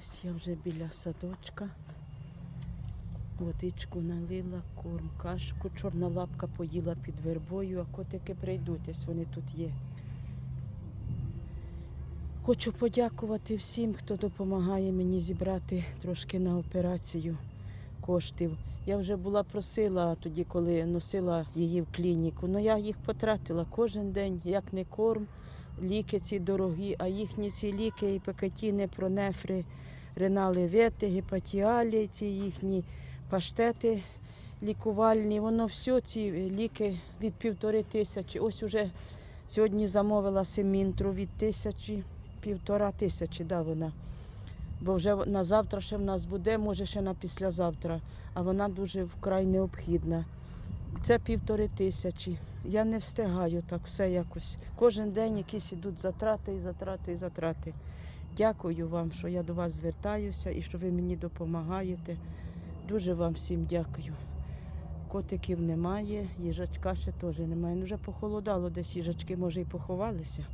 Ось я вже біля садочка. Водичку налила, корм, кашку. Чорна лапка поїла під вербою, а котики прийдуть, ось вони тут є. Хочу подякувати всім, хто допомагає мені зібрати трошки на операцію коштів. Я вже була просила тоді, коли носила її в клініку. але я їх потратила кожен день, як не корм, ліки ці дорогі, а їхні ці ліки, і пекатіни, пронефри, ренали вети, гепатіалі, ці їхні паштети лікувальні. Воно все, ці ліки від півтори тисячі. Ось уже сьогодні замовила семінтру від тисячі, півтора тисячі, да, вона. Бо вже на завтра ще в нас буде, може ще на післязавтра, а вона дуже вкрай необхідна. Це півтори тисячі. Я не встигаю так все якось. Кожен день якісь ідуть затрати і затрати і затрати. Дякую вам, що я до вас звертаюся і що ви мені допомагаєте. Дуже вам всім дякую. Котиків немає, їжачка ще теж немає. Ну вже похолодало, десь їжачки може і поховалися.